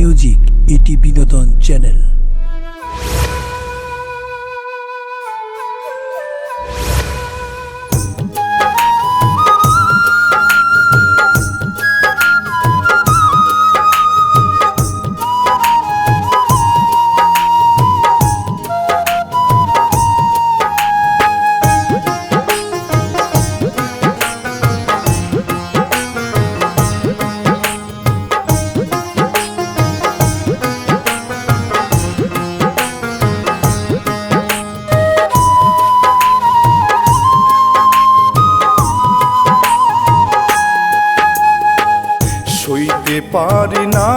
Music এটি বিনোদন channel পারি না,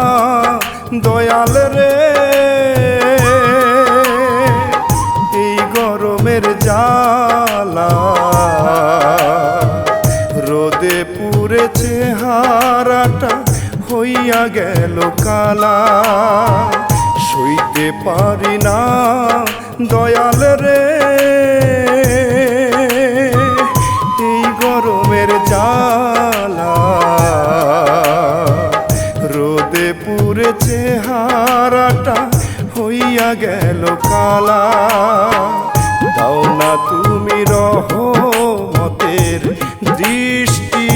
দয়াল রে। এই গরমের জালা রোদে পুড়ে চেহারাটা হইয়া গেল কালা। সইতে পারি না, দয়াল রে। এই গরমের জ্বালা की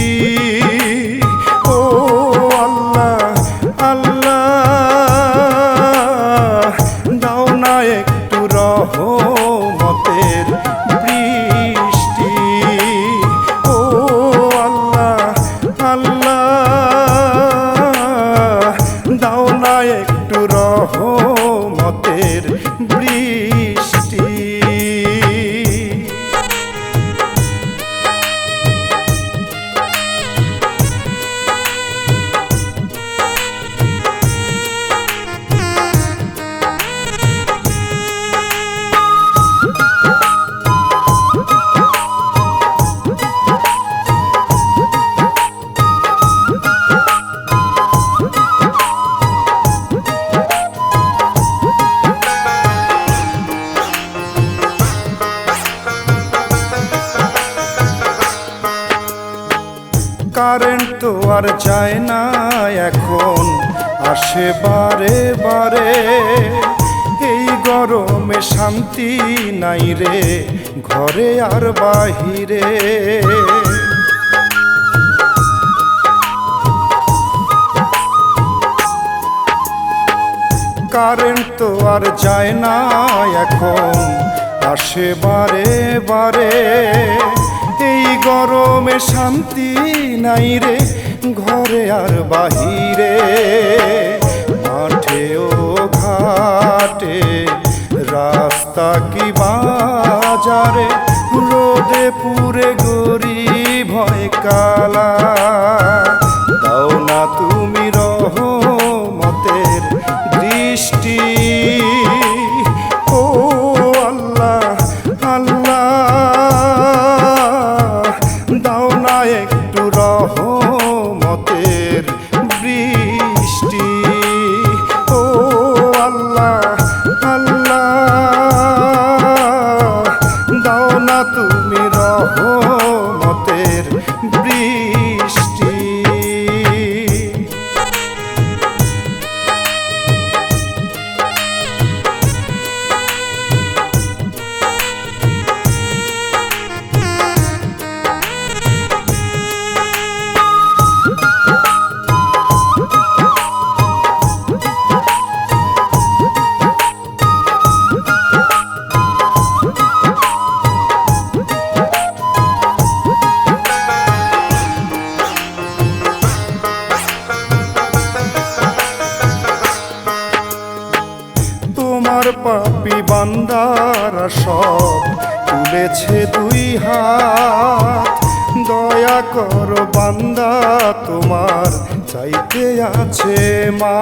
তো আর যায় না এখন আসে বারে বারে। এই গরমে শান্তি নাই রে, ঘরে আর বাহিরে। কারেন্ট তো আর যায় না এখন আসে বারে বারে। এই গরমে শান্তি নাই রে ঘরে আর বাহিরে মাঠে ও ঘাটে রাস্তা কি বাজারে রোদে পুরে গরি পাপি বান্দারা সব তুলেছে দুই হাত। দয়া কর বান্দা, তোমার চাইতে আছে মা।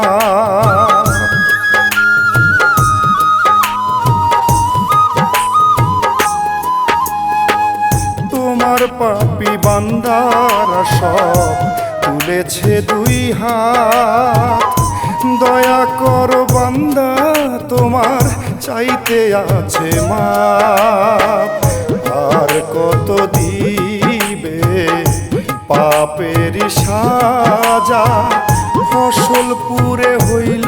তোমার পাপি বান্দারা সব তুলেছে দুই হাত। দয়া কর বান্দা, তোমার চাইতে আছে মা আর কত দিবে পাপের সাজা? ফসল পুরে হইল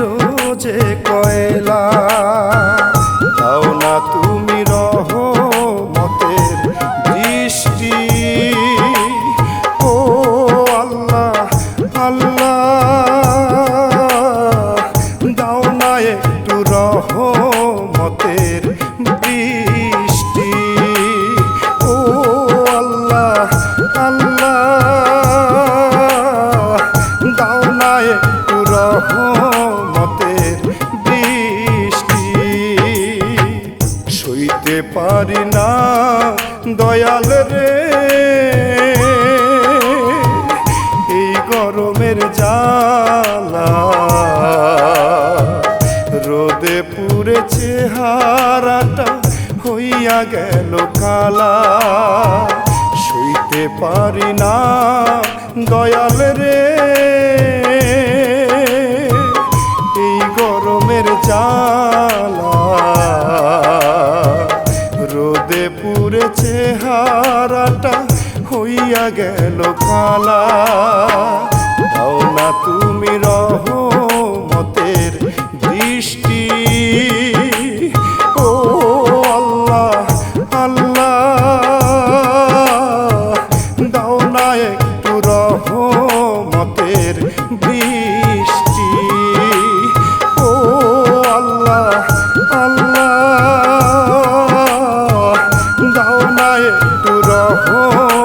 যে কয়লা। সৃষ্টি। ও আল্লাহ আল্লাহ দাও নায় রহমতের বৃষ্টি সইতে পারি না দয়াল রে। একটু রহমতের বৃষ্টি ও আল্লাহ আল্লাহ দাও না একটু রহম।